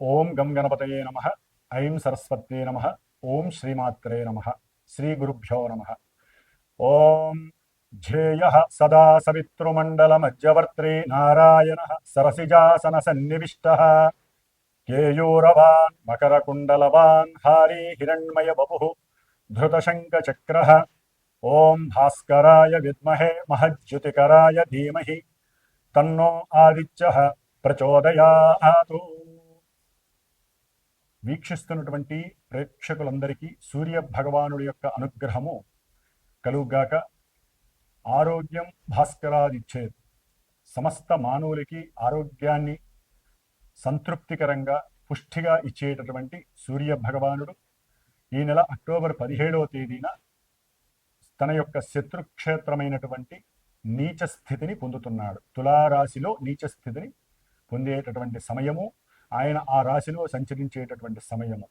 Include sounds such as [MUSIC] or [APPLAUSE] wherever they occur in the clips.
ఓం గం గణపతయే నమ ఐం సరస్వత్యే నమ ఓం శ్రీమాత్రే నమ శ్రీ గురుభ్యో నమ ఓం ధ్యేయ సదా సవితృమండలమజ్జవర్త్రే నారాయణ సరసిజాసన సన్నివిష్ట కేయూరవాన్ మకరకుండలవాన్ హారీ హిరణ్మయ బపు ధృతశంకచక్ర ఓం భాస్కరాయ విద్మహే మహజ్యుతికరాయ ధీమహి తన్నో ఆదిత్య ప్రచోదయాతు వీక్షిస్తున్నటువంటి ప్రేక్షకులందరికీ సూర్య భగవానుడి యొక్క అనుగ్రహము కలుగుగాక. ఆరోగ్యం భాస్కరాదిచ్చేది. సమస్త మానవులకి ఆరోగ్యాన్ని సంతృప్తికరంగా పుష్టిగా ఇచ్చేటటువంటి సూర్య భగవానుడు ఈ నెల అక్టోబర్ పదిహేడవ తేదీన తన యొక్క శత్రుక్షేత్రమైనటువంటి నీచ స్థితిని పొందుతున్నాడు. తులారాశిలో నీచ స్థితిని పొందేటటువంటి సమయము ఆయన ఆ రాశిలో సంచరించేటటువంటి సమయము.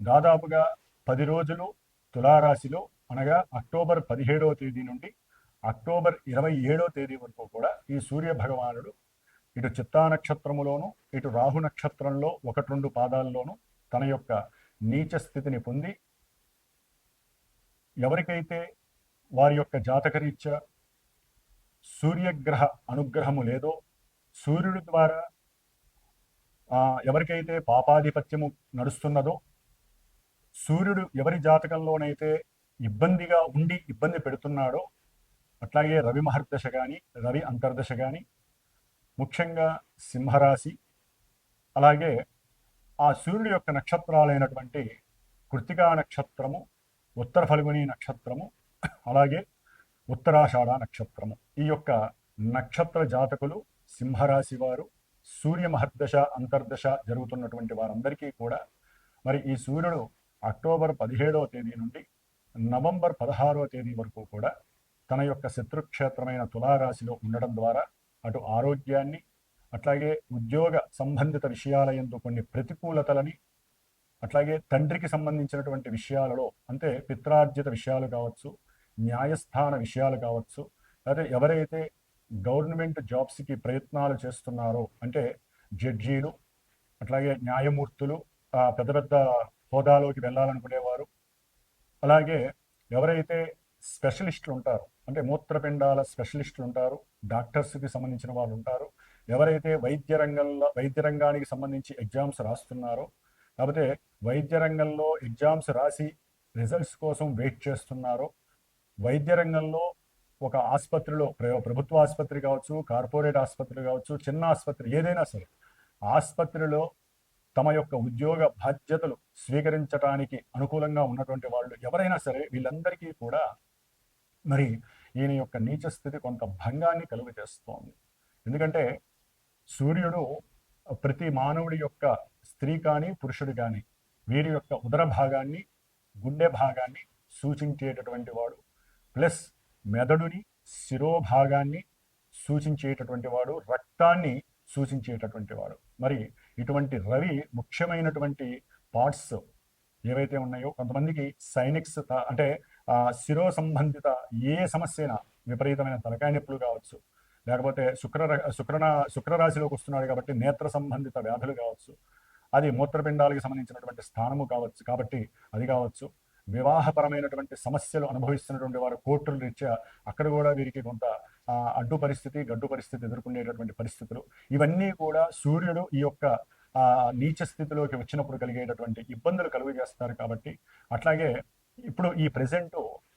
దాదాపుగా పది రోజులు తులారాశిలో అనగా అక్టోబర్ పదిహేడవ తేదీ నుండి అక్టోబర్ ఇరవై ఏడవ తేదీ వరకు కూడా ఈ సూర్య భగవానుడు ఇటు చిత్తా నక్షత్రములోను ఇటు రాహు నక్షత్రంలో ఒకటి రెండు పాదాల్లోనూ తన యొక్క నీచ స్థితిని పొంది ఎవరికైతే వారి యొక్క జాతకరీత్యా సూర్యగ్రహ అనుగ్రహము లేదో సూర్యుడి ద్వారా ఎవరికైతే పాపాధిపత్యము నడుస్తున్నదో సూర్యుడు ఎవరి జాతకంలోనైతే ఇబ్బందిగా ఉండి ఇబ్బంది పెడుతున్నాడో అట్లాగే రవి మహర్దశ కానీ రవి అంతర్దశ కానీ ముఖ్యంగా సింహరాశి అలాగే ఆ సూర్యుడి యొక్క నక్షత్రాలైనటువంటి కృతికా నక్షత్రము ఉత్తర ఫల్గుని నక్షత్రము అలాగే ఉత్తరాషాఢ నక్షత్రము. ఈ యొక్క నక్షత్ర జాతకులు సింహరాశి వారు సూర్య మహర్దశ అంతర్దశ జరుగుతున్నటువంటి వారందరికీ కూడా మరి ఈ సూర్యుడు అక్టోబర్ పదిహేడవ తేదీ నుండి నవంబర్ పదహారవ తేదీ వరకు కూడా తన యొక్క శత్రుక్షేత్రమైన తులారాశిలో ఉండడం ద్వారా అటు ఆరోగ్యాన్ని అట్లాగే ఉద్యోగ సంబంధిత విషయాల ఎందు కొన్ని ప్రతికూలతలని అట్లాగే తండ్రికి సంబంధించినటువంటి విషయాలలో అంటే పిత్రార్జిత విషయాలు కావచ్చు న్యాయస్థాన విషయాలు కావచ్చు లేదా ఎవరైతే గవర్నమెంట్ జాబ్స్కి ప్రయత్నాలు చేస్తున్నారో. అంటే జడ్జీలు అట్లాగే న్యాయమూర్తులు పెద్ద పెద్ద హోదాలోకి వెళ్ళాలనుకునేవారు. అలాగే ఎవరైతే స్పెషలిస్టులు ఉంటారు అంటే మూత్రపిండాల స్పెషలిస్టులు ఉంటారు డాక్టర్స్కి సంబంధించిన వాళ్ళు ఉంటారు ఎవరైతే వైద్య రంగంలో వైద్య రంగానికి సంబంధించి ఎగ్జామ్స్ రాస్తున్నారో లేకపోతే వైద్య రంగంలో ఎగ్జామ్స్ రాసి రిజల్ట్స్ కోసం వెయిట్ చేస్తున్నారో వైద్య రంగంలో ఒక ఆసుపత్రిలో ప్రభుత్వ ఆసుపత్రి కావచ్చు కార్పొరేట్ ఆసుపత్రి కావచ్చు చిన్న ఆసుపత్రి ఏదైనా సరే ఆసుపత్రిలో తమ యొక్క ఉద్యోగ బాధ్యతలు స్వీకరించడానికి అనుకూలంగా ఉన్నటువంటి వాళ్ళు ఎవరైనా సరే వీళ్ళందరికీ కూడా మరి ఈయన యొక్క నీచ స్థితి కొంత భంగాన్ని కలుగు చేస్తోంది. ఎందుకంటే సూర్యుడు ప్రతి మానవుడి యొక్క స్త్రీ కానీ పురుషుడు కానీ వీరి యొక్క ఉదర భాగాన్ని గుండె భాగాన్ని సూచించేటటువంటి వాడు. ప్లస్ మెదడుని శిరోభాగాన్ని సూచించేటటువంటి వాడు రక్తాన్ని సూచించేటటువంటి వాడు. మరి ఇటువంటి రవి ముఖ్యమైనటువంటి పార్ట్స్ ఏవైతే ఉన్నాయో కొంతమందికి సైనిక్స్ అంటే శిరో సంబంధిత ఏ సమస్యన విపరీతమైన తలకాయ నొప్పులు కావచ్చు. లేకపోతే శుక్ర శుక్రన శుక్రరాశిలోకి వస్తున్నాడు కాబట్టి నేత్ర సంబంధిత వ్యాధులు కావచ్చు. అది మూత్రపిండాలకు సంబంధించినటువంటి స్థానము కావచ్చు కాబట్టి అది కావచ్చు. వివాహపరమైనటువంటి సమస్యలు అనుభవిస్తున్నటువంటి వారు కోర్టుల రీత్యా అక్కడ కూడా వీరికి కొంత అడ్డు పరిస్థితి గడ్డు పరిస్థితి ఎదుర్కొనేటటువంటి పరిస్థితులు. ఇవన్నీ కూడా సూర్యుడు ఈ యొక్క నీచ స్థితిలోకి వచ్చినప్పుడు కలిగేటటువంటి ఇబ్బందులు కలుగు చేస్తారు కాబట్టి అట్లాగే ఇప్పుడు ఈ ప్రజెంట్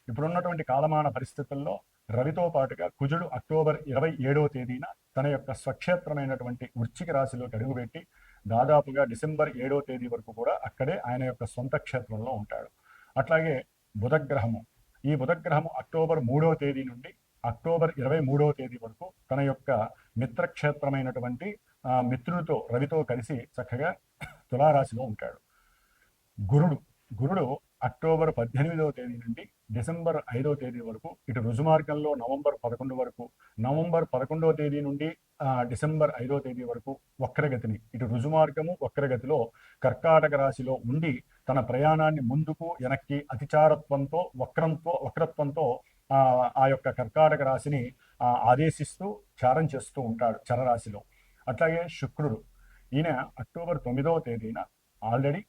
ఇప్పుడున్నటువంటి కాలమాన పరిస్థితుల్లో రవితో పాటుగా కుజుడు అక్టోబర్ ఇరవై ఏడవ తేదీన తన యొక్క స్వక్షేత్రమైనటువంటి వృచ్చిక రాశిలోకి అడుగుపెట్టి దాదాపుగా డిసెంబర్ ఏడవ తేదీ వరకు కూడా అక్కడే ఆయన యొక్క సొంత క్షేత్రంలో ఉంటాడు. అట్లాగే బుధగ్రహము. ఈ బుధగ్రహము అక్టోబర్ మూడవ తేదీ నుండి అక్టోబర్ ఇరవై మూడవ తేదీ వరకు తన యొక్క మిత్రక్షేత్రమైనటువంటి మిత్రుడితో రవితో కలిసి చక్కగా తులారాశిలో ఉంటాడు. గురుడు. గురుడు అక్టోబర్ పద్దెనిమిదవ తేదీ నుండి డిసెంబర్ ఐదవ తేదీ వరకు ఇటు రుజుమార్గంలో నవంబర్ పదకొండు వరకు నవంబర్ పదకొండవ తేదీ నుండి డిసెంబర్ ఐదవ తేదీ వరకు వక్రగతిని ఇటు రుజుమార్గము వక్రగతిలో కర్కాటక రాశిలో ఉండి తన ప్రయాణాన్ని ముందుకు వెనక్కి అతిచారత్వంతో వక్రంతో వక్రత్వంతో ఆ యొక్క కర్కాటక రాశిని ఆదేశిస్తూ చారం చేస్తూ ఉంటాడు చరరాశిలో. అట్లాగే శుక్రుడు ఈయన అక్టోబర్ తొమ్మిదవ తేదీన ఆల్రెడీ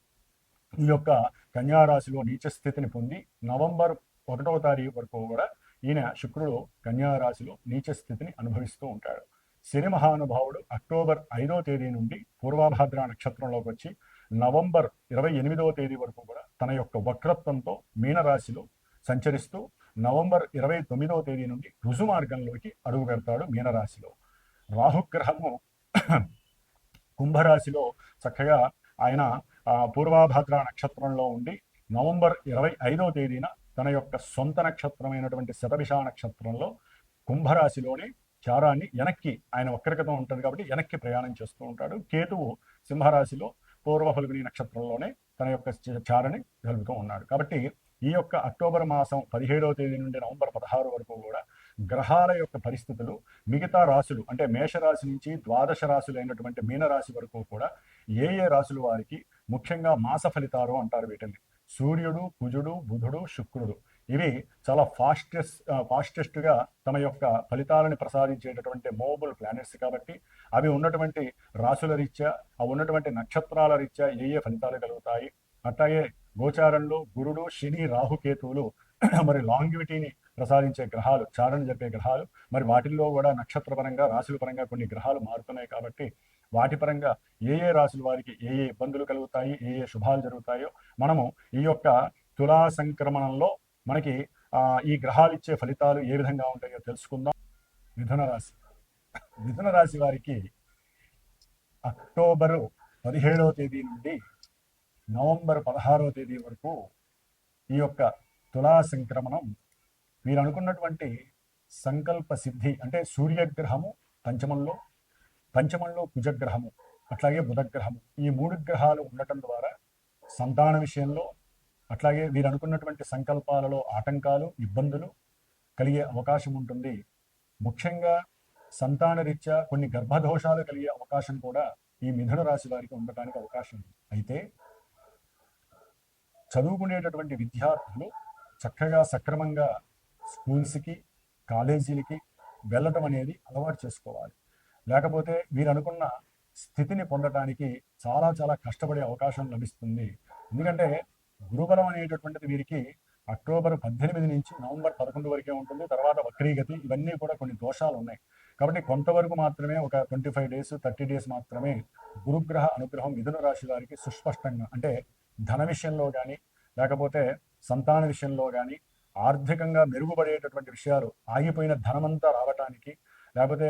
ఈ యొక్క కన్యారాశిలో నీచ స్థితిని పొంది నవంబర్ ఒకటవ తారీఖు వరకు కూడా ఈయన శుక్రుడు కన్యారాశిలో నీచ స్థితిని అనుభవిస్తూ ఉంటాడు. శని మహానుభావుడు అక్టోబర్ ఐదో తేదీ నుండి పూర్వాభాద్ర నక్షత్రంలోకి వచ్చి నవంబర్ ఇరవై ఎనిమిదవ తేదీ వరకు కూడా తన యొక్క వక్రత్వంతో మీనరాశిలో సంచరిస్తూ నవంబర్ ఇరవై తొమ్మిదవ తేదీ నుండి రుజు మార్గంలోకి అడుగు పెడతాడు మీనరాశిలో రాహుగ్రహము కుంభరాశిలో చక్కగా ఆయన ఆ, పూర్వాభాద్ర నక్షత్రంలో ఉండి నవంబర్ ఇరవై ఐదవ తేదీన తన యొక్క సొంత నక్షత్రమైనటువంటి శతభిష నక్షత్రంలో కుంభరాశిలోని చారాన్ని వెనక్కి ఆయన వక్రగతం ఉంటుంది కాబట్టి వెనక్కి ప్రయాణం చేస్తూ ఉంటాడు. కేతువు సింహరాశిలో పూర్వ ఫల్గుని నక్షత్రంలోనే తన యొక్క చారని జరుపుతూ ఉన్నాడు. కాబట్టి ఈ యొక్క అక్టోబర్ మాసం పదిహేడవ తేదీ నుండి నవంబర్ పదహారు వరకు కూడా గ్రహాల యొక్క పరిస్థితులు మిగతా రాశులు అంటే మేషరాశి నుంచి ద్వాదశ రాశులు అయినటువంటి మీనరాశి వరకు కూడా ఏ ఏ రాశుల వారికి ముఖ్యంగా మాస ఫలితాలు అంటారు వీటిని. సూర్యుడు కుజుడు బుధుడు శుక్రుడు. ఇవి చాలా ఫాస్టెస్ట్ ఫాస్టెస్ట్గా తమ యొక్క ఫలితాలను ప్రసాదించేటటువంటి మోబుల్ ప్లానెట్స్ కాబట్టి అవి ఉన్నటువంటి రాశుల రీత్యా అవి ఉన్నటువంటి నక్షత్రాల రీత్యా ఏ ఏ ఫలితాలు కలుగుతాయి. అట్లాగే గోచారంలో గురుడు శని రాహుకేతువులు [CLEARS THROAT] మరి లాంగ్విటీని ప్రసాదించే గ్రహాలు చారణ జరిపే గ్రహాలు. మరి వాటిల్లో కూడా నక్షత్రపరంగా రాశుల పరంగా కొన్ని గ్రహాలు మారుతున్నాయి కాబట్టి వాటి పరంగా ఏ ఏ రాశుల వారికి ఏ ఏ ఇబ్బందులు కలుగుతాయి ఏ ఏ శుభాలు జరుగుతాయో మనము ఈ యొక్క తులా సంక్రమణంలో మనకి ఆ, ఈ గ్రహాలు ఇచ్చే ఫలితాలు ఏ విధంగా ఉంటాయో తెలుసుకుందాం. మిథున రాశి. మిథున రాశి వారికి అక్టోబరు పదిహేడవ తేదీ నుండి నవంబర్ పదహారవ తేదీ వరకు ఈ యొక్క తులా సంక్రమణం మీరు అనుకున్నటువంటి సంకల్ప సిద్ధి అంటే సూర్యగ్రహము పంచమంలో పంచమంలో కుజగ్రహము అట్లాగే బుధగ్రహము. ఈ మూడు గ్రహాలు ఉండటం ద్వారా సంతాన విషయంలో అట్లాగే వీరు అనుకున్నటువంటి సంకల్పాలలో ఆటంకాలు ఇబ్బందులు కలిగే అవకాశం ఉంటుంది. ముఖ్యంగా సంతాన రీత్యా కొన్ని గర్భదోషాలు కలిగే అవకాశం కూడా ఈ మిథున రాశి వారికి ఉండటానికి అవకాశం ఉంది. అయితే చదువుకునేటటువంటి విద్యార్థులు చక్కగా సక్రమంగా స్కూల్స్కి కాలేజీలకి వెళ్ళటం అనేది అలవాటు చేసుకోవాలి. లేకపోతే మీరు అనుకున్న స్థితిని పొందటానికి చాలా చాలా కష్టపడే అవకాశం లభిస్తుంది. ఎందుకంటే గురుబలం అనేటటువంటిది వీరికి అక్టోబర్ పద్దెనిమిది నుంచి నవంబర్ పదకొండు వరకే ఉంటుంది. తర్వాత వక్రీగతి ఇవన్నీ కూడా కొన్ని దోషాలు ఉన్నాయి. కాబట్టి కొంతవరకు మాత్రమే ఒక twenty five days thirty days మాత్రమే గురుగ్రహ అనుగ్రహం మిథున రాశి వారికి సుస్పష్టంగా అంటే ధన విషయంలో కానీ లేకపోతే సంతాన విషయంలో కానీ ఆర్థికంగా మెరుగుపడేటటువంటి విషయాలు ఆగిపోయిన ధనమంతా రావటానికి లేకపోతే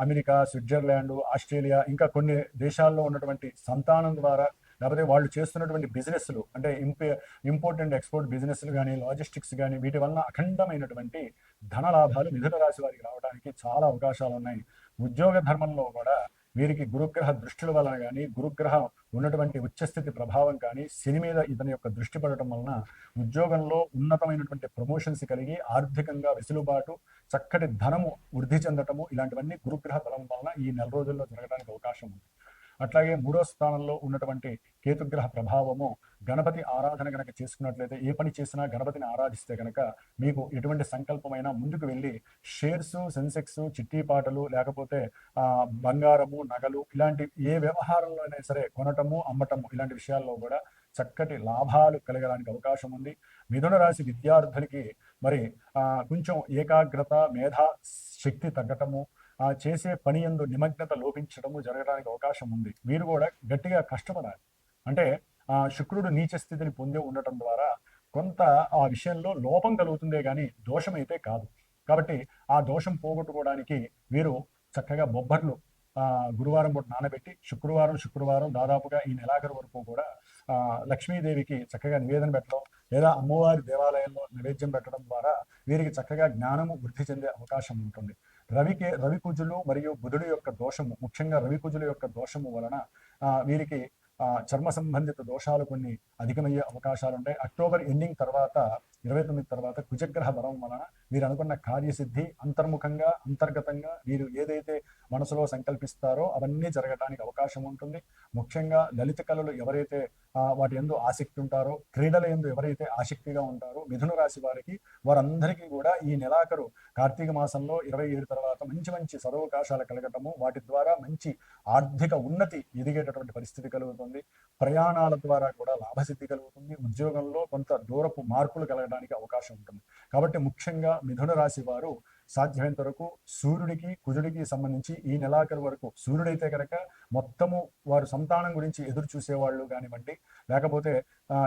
అమెరికా స్విట్జర్లాండ్ ఆస్ట్రేలియా ఇంకా కొన్ని దేశాల్లో ఉన్నటువంటి సంతానం ద్వారా లేకపోతే వాళ్ళు చేస్తున్నటువంటి బిజినెస్లు అంటే ఇంపే ఇంపోర్ట్ అండ్ ఎక్స్పోర్ట్ బిజినెస్లు కానీ లాజిస్టిక్స్ కానీ వీటి వలన అఖండమైనటువంటి ధన లాభాలు మిథున రాశి వారికి రావడానికి చాలా అవకాశాలు ఉన్నాయి. ఉద్యోగ ధర్మంలో కూడా వీరికి గురుగ్రహ దృష్టిల వలన కానీ గురుగ్రహం ఉన్నటువంటి ఉచ్చస్థితి ప్రభావం కానీ శని మీద ఇతని యొక్క దృష్టి పడటం వలన ఉద్యోగంలో ఉన్నతమైనటువంటి ప్రమోషన్స్ కలిగి ఆర్థికంగా వెసులుబాటు చక్కటి ధనము వృద్ధి చెందటము ఇలాంటివన్నీ గురుగ్రహ బలం వలన ఈ నెల రోజుల్లో జరగడానికి అవకాశం ఉంది. అట్లాగే మూడో స్థానంలో ఉన్నటువంటి కేతుగ్రహ ప్రభావము గణపతి ఆరాధన గనక చేసుకున్నట్లయితే ఏ పని చేసినా గణపతిని ఆరాధిస్తే కనుక మీకు ఎటువంటి సంకల్పమైనా ముందుకు వెళ్ళి షేర్స్ సెన్సెక్స్ చిట్టి పాటలు లేకపోతే బంగారము నగలు ఇలాంటి ఏ వ్యవహారంలో అయినా సరే కొనటము అమ్మటము ఇలాంటి విషయాల్లో కూడా చక్కటి లాభాలు కలగడానికి అవకాశం ఉంది. మిథున రాశి విద్యార్థులకి మరి కొంచెం ఏకాగ్రత మేధా శక్తి తగ్గటము చేసే పని ఎందు నిమగ్నత లోపించడము జరగడానికి అవకాశం ఉంది. మీరు కూడా గట్టిగా కష్టపడాలి. అంటే శుక్రుడు నీచ స్థితిని పొంది ఉండటం ద్వారా కొంత ఆ విషయంలో లోపం కలుగుతుందే కానీ దోషం అయితే కాదు. కాబట్టి ఆ దోషం పోగొట్టుకోవడానికి వీరు చక్కగా బొబ్బర్లు ఆ గురువారం పూట నానబెట్టి శుక్రవారం శుక్రవారం దాదాపుగా ఈ నెలాఖరు వరకు కూడా ఆ లక్ష్మీదేవికి చక్కగా నివేదన పెట్టడం లేదా అమ్మవారి దేవాలయంలో నైవేద్యం పెట్టడం ద్వారా వీరికి చక్కగా జ్ఞానము వృద్ధి చెందే అవకాశం ఉంటుంది. రవికి రవికుజులు మరియు బుధుడు యొక్క దోషము ముఖ్యంగా రవికుజుల యొక్క దోషము వలన ఆ, వీరికి చర్మ సంబంధిత దోషాలు కొన్ని అధికమయ్యే అవకాశాలు ఉంటాయి అక్టోబర్ ఎండింగ్ తర్వాత ఇరవై తొమ్మిది తర్వాత కుజగ్రహ బలం వలన మీరు అనుకున్న కార్యసిద్ధి అంతర్ముఖంగా అంతర్గతంగా వీరు ఏదైతే మనసులో సంకల్పిస్తారో అవన్నీ జరగడానికి అవకాశం ఉంటుంది. ముఖ్యంగా లలిత కళలు ఎవరైతే వాటి ఎందు ఆసక్తి ఉంటారో క్రీడల ఎందు ఎవరైతే ఆసక్తిగా ఉంటారో మిథున రాశి వారికి వారందరికీ కూడా ఈ నెలాఖరు కార్తీక మాసంలో ఇరవై ఏడు తర్వాత మంచి మంచి సదవకాశాలు కలగటము వాటి ద్వారా మంచి ఆర్థిక ఉన్నతి ఎదిగేటటువంటి పరిస్థితి కలుగుతుంది. ప్రయాణాల ద్వారా కూడా లాభసిద్ధి కలుగుతుంది. ఉద్యోగంలో కొంత దూరపు మార్పులు కలగడానికి అవకాశం ఉంటుంది. కాబట్టి ముఖ్యంగా మిథున రాశి వారు సాధ్యమైనంత వరకు సూర్యుడికి కుజుడికి సంబంధించి ఈ నెలాఖరు వరకు సూర్యుడైతే కనుక మొత్తము వారు సంతానం గురించి ఎదురు చూసేవాళ్ళు కానివ్వండి లేకపోతే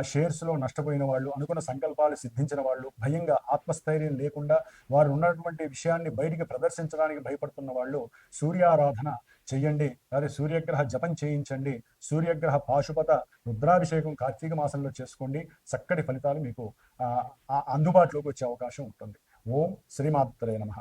షేర్స్లో నష్టపోయిన వాళ్ళు అనుకున్న సంకల్పాలు సిద్ధించిన వాళ్ళు భయంగా ఆత్మస్థైర్యం లేకుండా వారు ఉన్నటువంటి విషయాన్ని బయటికి ప్రదర్శించడానికి భయపడుతున్న వాళ్ళు సూర్యారాధన చెయ్యండి అదే సూర్యగ్రహ జపం చేయించండి సూర్యగ్రహ పాశుపత రుద్రాభిషేకం కార్తీక మాసంలో చేసుకోండి చక్కటి ఫలితాలు మీకు ఆ అందుబాటులోకి వచ్చే అవకాశం ఉంటుంది. ఓం శ్రీమాత్రే నమ